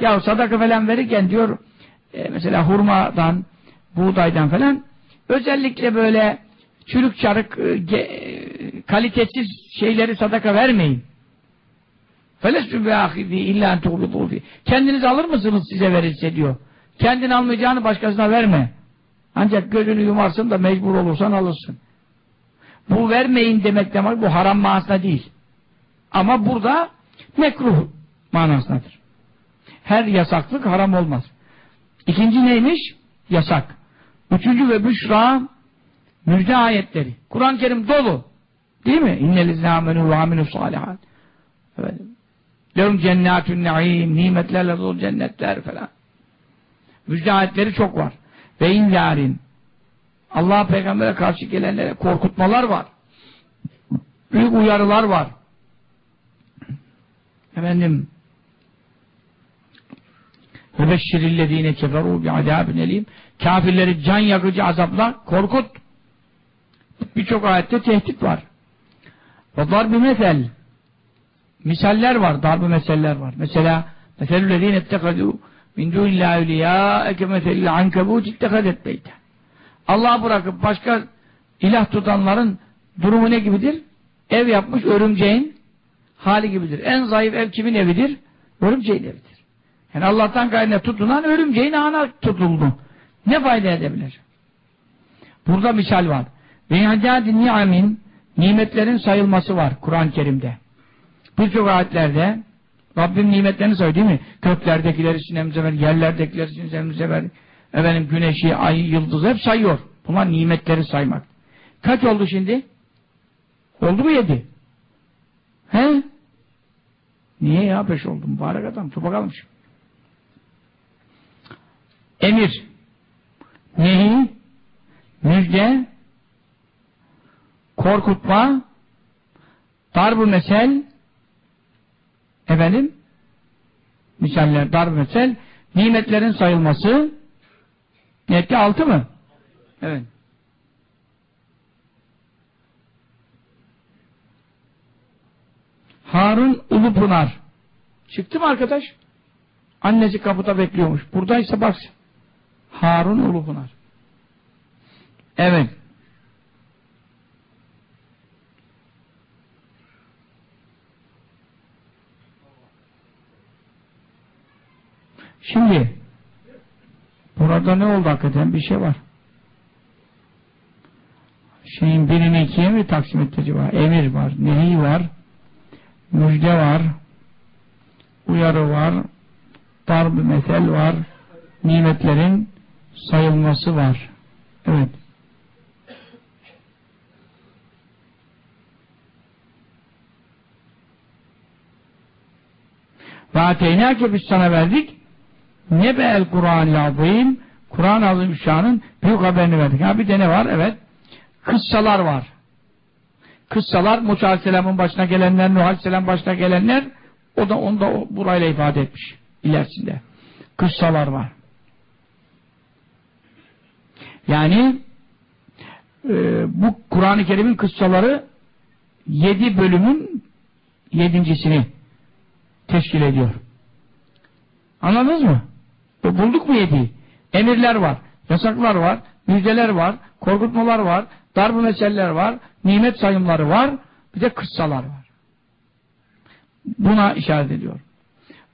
Ya sadaka falan verirken diyor e, mesela hurmadan, buğdaydan falan özellikle böyle çürük çarık e, e kalitesiz şeyleri sadaka vermeyin. Felestü bi illa tuğlubu. Kendiniz alır mısınız size verilse diyor. Kendin almayacağını başkasına verme. Ancak gözünü yumarsın da mecbur olursan alırsın. Bu vermeyin demek demek bu haram manasına değil. Ama burada mekruh manasındadır. Her yasaklık haram olmaz. İkinci neymiş? Yasak. Üçüncü ve büşra müjde ayetleri. Kur'an-ı Kerim dolu. Değil mi? İnnelizne amenü ve aminu salihat. Lehum cennetün naim, nimetlerle dolu cennetler falan. Müjde ayetleri çok var. Ve inyarin. Allah peygambere karşı gelenlere korkutmalar var. Büyük uyarılar var. Efendim ve beşşirillezine keferu bi'adâbin elim kafirleri can yakıcı azapla korkut. Birçok ayette tehdit var. Ve darbi mesel misaller var, darbi meseller var. Mesela meselüllezine ettekadû min dûnillâhi evliyâ eke meselil ankebût ittekadet beyte. Allah'ı bırakıp başka ilah tutanların durumu ne gibidir? Ev yapmış örümceğin hali gibidir. En zayıf ev kimin evidir? Örümceğin evidir. Yani Allah'tan gayrına tutulan örümceğin ağına tutuldu. Ne fayda edebilir? Burada misal var. Ve yâdâdi ni'amin nimetlerin sayılması var Kur'an-ı Kerim'de. Birçok ayetlerde Rabbim nimetlerini sayıyor değil mi? Köklerdekileri sinemize ver, yerlerdekileri sinemize ver. Efendim güneşi, ayı, yıldızı hep sayıyor. Bunlar nimetleri saymak. Kaç oldu şimdi? Oldu mu yedi? He? Niye ya beş oldu mübarek adam? Dur bakalım. Emir, nehi, müjde, korkutma, darbu mesel, efendim, misaller, darbu mesel, nimetlerin sayılması, netti altı mı? Evet. Harun Ulupınar. Çıktı mı arkadaş? Annesi kapıda bekliyormuş. Buradaysa baksın. Harun Ulupınar. Evet. Şimdi burada ne oldu hakikaten? Bir şey var. Şeyin birini ikiye mi taksim etti acaba? Emir var, nehi var, müjde var, uyarı var, darb mesel var, nimetlerin sayılması var. Evet. Ve ateynâke biz sana verdik ne be'el Kur'an-ı azim Kur'an-ı Azimüşşan'ın büyük haberini verdik. Ha bir de ne var? Evet. Kıssalar var. Kıssalar Musa Aleyhisselam'ın başına gelenler, Nuh Aleyhisselam başına gelenler o da onu da burayla ifade etmiş ilerisinde. Kıssalar var. Yani e, bu Kur'an-ı Kerim'in kıssaları yedi bölümün yedincisini teşkil ediyor. Anladınız mı? E, bulduk mu yediği? Emirler var, yasaklar var, müjdeler var, korkutmalar var, darb meseleler var, nimet sayımları var, bir de kıssalar var. Buna işaret ediyor.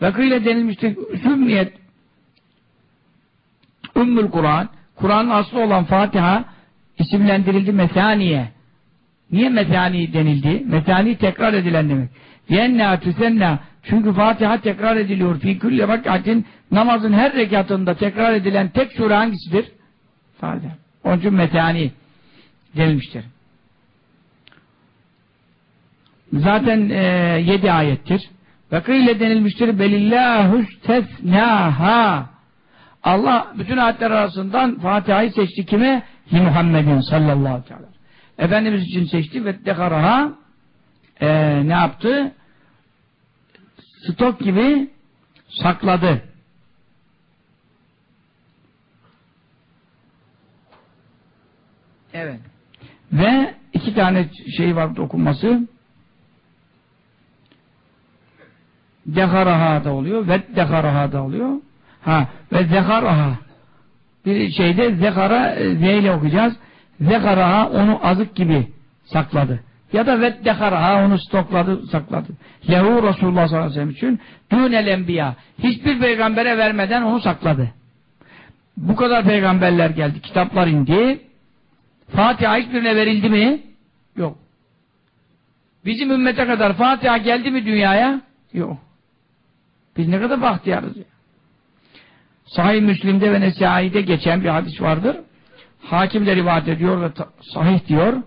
Ve kıyle denilmiştir, sümmiyet Ümmül Kur'an, Kur'an'ın aslı olan Fatiha isimlendirildi Mesaniye. Niye Mesani denildi? Mesani tekrar edilen demek. Yenna tüsenna çünkü Fatiha tekrar ediliyor. Fi külli rekatin namazın her rekatında tekrar edilen tek sure hangisidir? Fatiha. Onun için Mesani denilmiştir. Zaten e, yedi ayettir. Ve kıyle denilmiştir belillahu stesnaha Allah bütün ayetler arasından Fatiha'yı seçti kime? Li Muhammedin sallallahu aleyhi ve sellem. Efendimiz için seçti ve dekaraha e, ne yaptı? Stok gibi sakladı. Evet. Ve iki tane şey var okunması. Deharaha da oluyor. Ve deharaha da oluyor. Ha ve zekaraha. Bir şeyde zekara e, zeyle okuyacağız. Zekaraha onu azık gibi sakladı. Ya da ve deharaha onu stokladı, sakladı. Lehu Resulullah sallallahu aleyhi ve sellem için dünel enbiya. Hiçbir peygambere vermeden onu sakladı. Bu kadar peygamberler geldi. Kitaplar indi. Fatiha hiçbirine verildi mi? Yok. Bizim ümmete kadar Fatiha geldi mi dünyaya? Yok. Biz ne kadar bahtiyarız ya. Sahih Müslim'de ve Nesai'de geçen bir hadis vardır. Hakim de rivayet ediyor ve sahih diyor.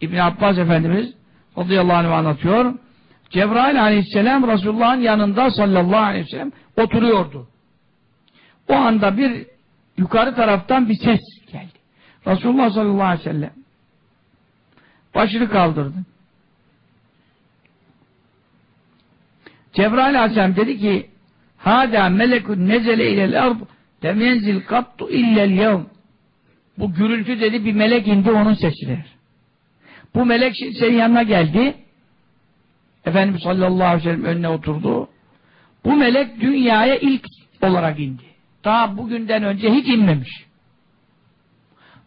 İbn Abbas Efendimiz radıyallahu anh anlatıyor. Cebrail aleyhisselam Resulullah'ın yanında sallallahu aleyhi ve sellem oturuyordu. O anda bir yukarı taraftan bir ses geldi. Resulullah sallallahu aleyhi ve sellem başını kaldırdı. Cebrail aleyhisselam dedi ki Hâdâ melekun nezele ilel ard lem yenzil kattu illel yevm Bu gürültü dedi bir melek indi onun sesidir. Bu melek senin yanına geldi. Efendimiz sallallahu aleyhi ve sellem önüne oturdu. Bu melek dünyaya ilk olarak indi. Daha bugünden önce hiç inmemiş.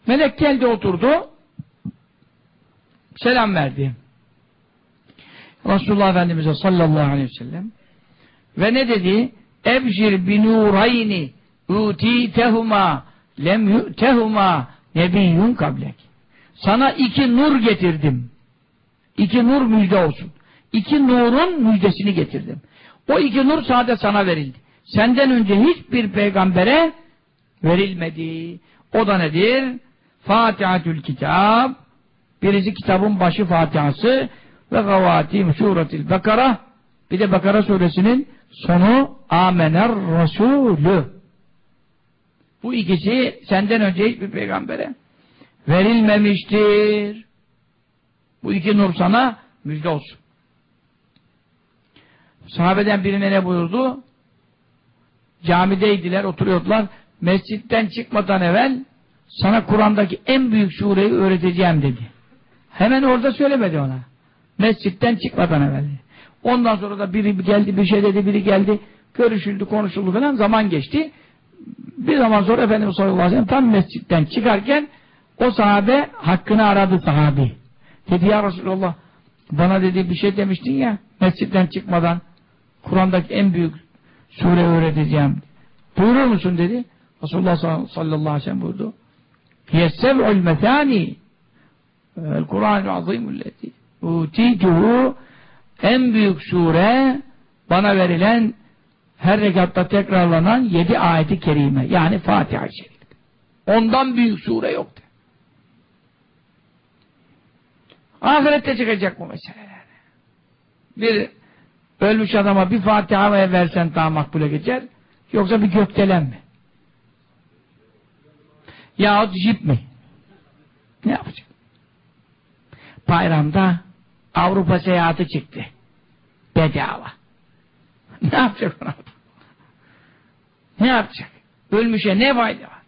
Melek geldi oturdu. Selam verdi. Resulullah Efendimiz'e sallallahu aleyhi ve sellem ve ne dedi? Ebşir binurayni utitehuma lem yu'tehuma nebiyyun kablek. Sana iki nur getirdim. İki nur müjde olsun. İki nurun müjdesini getirdim. O iki nur sadece sana verildi. Senden önce hiçbir peygambere verilmedi. O da nedir? Fatihatül Kitab birisi kitabın başı Fatihası ve gavatim suretil Bekara bir de Bekara suresinin sonu Amener Resulü. Bu ikisi senden önce hiçbir peygambere verilmemiştir. Bu iki nur sana müjde olsun. Sahabeden birine ne buyurdu? Camideydiler, oturuyordular. Mescitten çıkmadan evvel sana Kur'an'daki en büyük sureyi öğreteceğim dedi. Hemen orada söylemedi ona. Mescitten çıkmadan evvel. Ondan sonra da biri geldi bir şey dedi, biri geldi. Görüşüldü, konuşuldu falan. Zaman geçti. Bir zaman sonra Efendimiz sallallahu aleyhi ve sellem tam mescitten çıkarken o sahabe hakkını aradı sahabi. Dedi ya Resulallah bana dedi bir şey demiştin ya mescitten çıkmadan Kur'an'daki en büyük sure öğreteceğim. Buyurur musun dedi. Resulullah sallallahu aleyhi ve sellem buyurdu. Yessev'ul methani El-Kur'an-ı azimülleti utituhu en büyük sure bana verilen her rekatta tekrarlanan yedi ayeti kerime. Yani Fatiha-i Şerif. Ondan büyük sure yoktu. Ahirette çıkacak bu meseleler. Bir ölmüş adama bir Fatiha versen daha makbule geçer. Yoksa bir gökdelen mi? Yahut jip mi? Ne yapacak? Bayramda Avrupa seyahati çıktı. Bedava. Ne yapacak ona? Ne yapacak? Ölmüşe ne fayda var?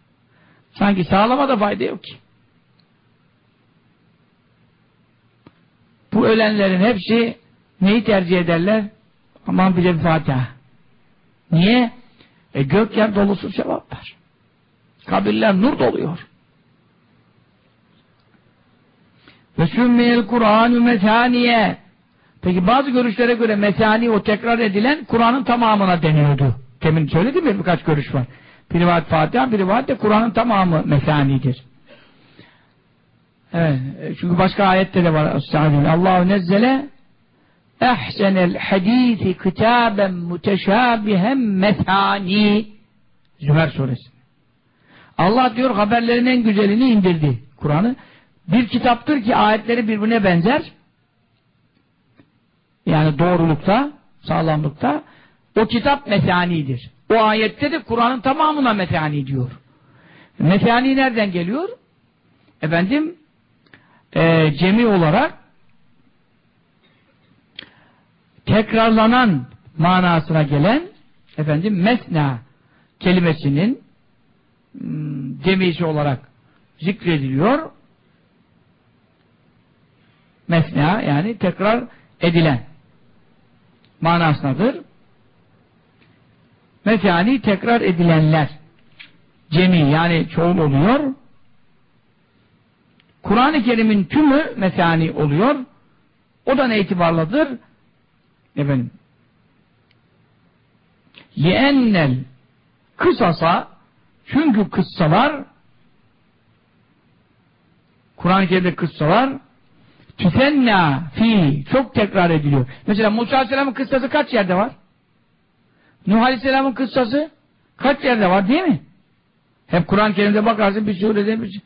Sanki sağlama da fayda yok ki. Bu ölenlerin hepsi neyi tercih ederler? Aman bize bir Fatiha. Niye? E gök yer dolusu sevap var. Kabirler nur doluyor. Ve sümmiyel Kur'an-ı mesaniye. Peki bazı görüşlere göre mesani o tekrar edilen Kur'an'ın tamamına deniyordu. Demin söyledim mi birkaç görüş var. Bir rivayet Fatiha, bir rivayet de Kur'an'ın tamamı mesanidir. Evet. Çünkü başka ayette de var. Allahu nezzele ehsenel hadisi kitaben muteşabihem mesani Zümer suresi. Allah diyor haberlerin en güzelini indirdi. Kur'an'ı bir kitaptır ki ayetleri birbirine benzer. Yani doğrulukta, sağlamlıkta. O kitap mesanidir. O ayette de Kur'an'ın tamamına mesani diyor. Mesani nereden geliyor? Efendim e, cemi olarak tekrarlanan manasına gelen efendim mesna kelimesinin hmm, cemisi olarak zikrediliyor mesna yani tekrar edilen manasındadır. Mesani tekrar edilenler. Cemi yani çoğul oluyor. Kur'an-ı Kerim'in tümü mesani oluyor. O da ne itibarladır? Efendim. Yeennel kısasa çünkü kıssalar Kur'an-ı Kerim'de kıssalar tüfenna fi çok tekrar ediliyor. Mesela Musa Aleyhisselam'ın kıssası kaç yerde var? Nuh Aleyhisselam'ın kıssası kaç yerde var değil mi? Hep Kur'an-ı Kerim'de bakarsın bir surede bir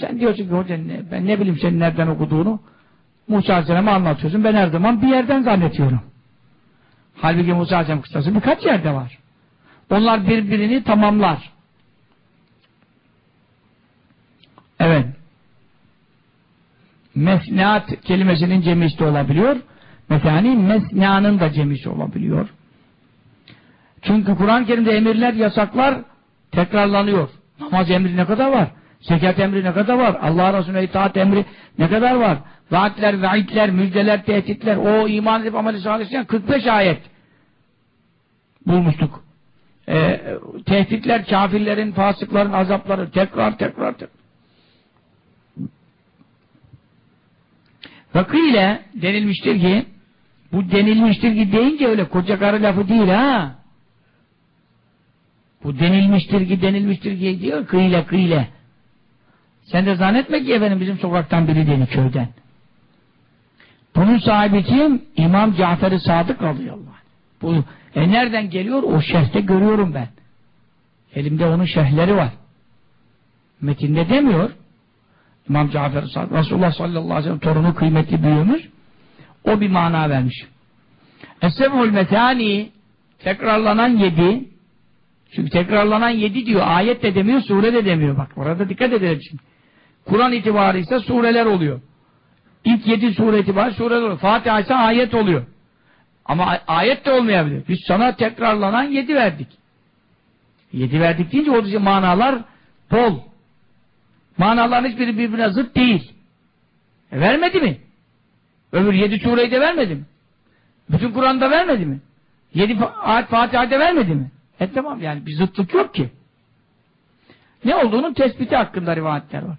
sen diyorsun ki hoca ne, ben ne bileyim senin nereden okuduğunu Musa Aleyhisselam'a anlatıyorsun. Ben her zaman bir yerden zannediyorum. Halbuki Musa Aleyhisselam kıssası birkaç yerde var. Onlar birbirini tamamlar. Evet. Mesnat kelimesinin cemisi de olabiliyor. Mesani mesnanın da cemisi olabiliyor. Çünkü Kur'an-ı Kerim'de emirler, yasaklar tekrarlanıyor. Namaz emri ne kadar var? Zekat emri ne kadar var? Allah Resulüne itaat emri ne kadar var? Vaatler, vaidler, müjdeler, tehditler, o iman edip ameli salih 45 ayet bulmuştuk. Ee, tehditler, kafirlerin, fasıkların azapları tekrar tekrar tekrar. Vakıyla denilmiştir ki bu denilmiştir ki deyince öyle koca karı lafı değil ha. Bu denilmiştir ki denilmiştir ki diyor kıyla kıyla. Sen de zannetme ki efendim bizim sokaktan biri değil köyden. Bunun sahibi kim? İmam Cafer-i Sadık radıyallahu anh. Bu, e nereden geliyor? O şerhte görüyorum ben. Elimde onun şerhleri var. Metinde demiyor. İmam Cafer Sadık, Resulullah sallallahu aleyhi ve sellem torunu kıymetli büyüğümüz. O bir mana vermiş. Esebul metani tekrarlanan yedi çünkü tekrarlanan yedi diyor. Ayet de demiyor, sure de demiyor. Bak orada dikkat edelim şimdi. Kur'an itibarı ise sureler oluyor. İlk yedi sure itibarı sureler oluyor. Fatiha ise ayet oluyor. Ama ayet de olmayabilir. Biz sana tekrarlanan yedi verdik. Yedi verdik deyince o manalar bol. Manaların hiçbiri birbirine zıt değil. E vermedi mi? Öbür yedi sureyi de vermedi mi? Bütün Kur'an'da vermedi mi? Yedi ayet Fatiha'da vermedi mi? E tamam yani bir zıtlık yok ki. Ne olduğunun tespiti hakkında rivayetler var.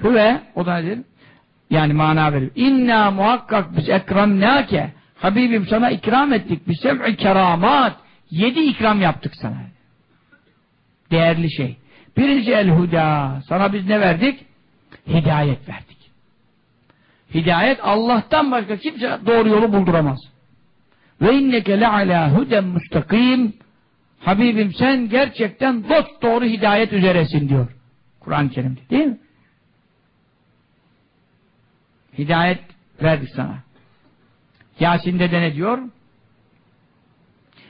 Hüve o da nedir? Yani mana veriyor. İnna muhakkak biz ekramnâke Habibim sana ikram ettik. Biz sev'i keramat. Yedi ikram yaptık sana. Değerli şey. Birinci el huda. Sana biz ne verdik? Hidayet verdik. Hidayet Allah'tan başka kimse doğru yolu bulduramaz. Ve inneke le'alâ huden mustakim. Habibim sen gerçekten dost doğru hidayet üzeresin diyor. Kur'an-ı Kerim'de değil mi? Hidayet verdik sana. Yasin'de de ne diyor?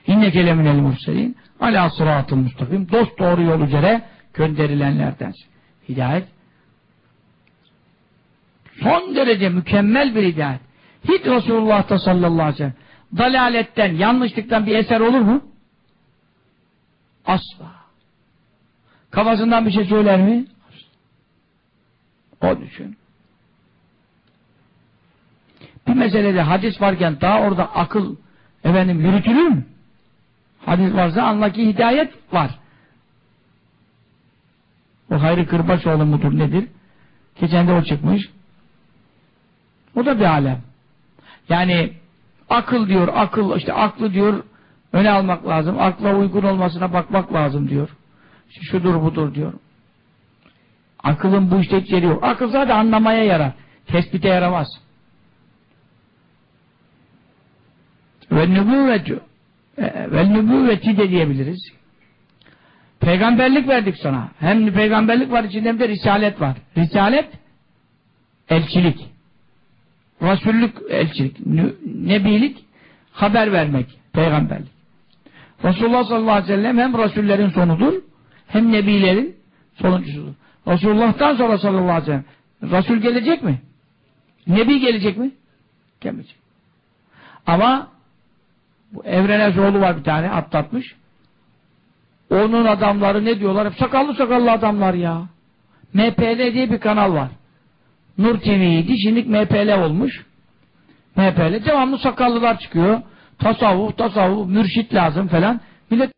İnneke leminel murselin ala sıratı mustakim dost doğru yol üzere gönderilenlerden. Hidayet son derece mükemmel bir hidayet. Hiç Resulullah'ta sallallahu aleyhi ve sellem dalaletten, yanlışlıktan bir eser olur mu? Asla. Kafasından bir şey söyler mi? O düşün. Bir meselede hadis varken daha orada akıl efendim yürütülür mü? Hadis varsa anla ki hidayet var. O Hayri Kırbaçoğlu mudur nedir? Geçen de o çıkmış. O da bir alem. Yani akıl diyor, akıl işte aklı diyor öne almak lazım. Akla uygun olmasına bakmak lazım diyor. İşte şudur budur diyor. Akılın bu işte yeri yok. Akıl zaten anlamaya yarar. Tespite yaramaz. Ve nübüvvetü e, ve nübüvveti de diyebiliriz. Peygamberlik verdik sana. Hem peygamberlik var içinde hem de risalet var. Risalet elçilik. Resullük elçilik. Nebilik haber vermek. Peygamberlik. Resulullah sallallahu aleyhi ve sellem hem Resullerin sonudur hem Nebilerin sonuncusudur. Resulullah'tan sonra sallallahu aleyhi ve sellem Resul gelecek mi? Nebi gelecek mi? Gelmeyecek. Ama bu Evrene Zoğlu var bir tane atlatmış. Onun adamları ne diyorlar? Hep sakallı sakallı adamlar ya. MPL diye bir kanal var. Nur TV'ydi. Şimdi MPL olmuş. MPL. Devamlı sakallılar çıkıyor. tasavvuf, tasavvuf, mürşit lazım falan. Millet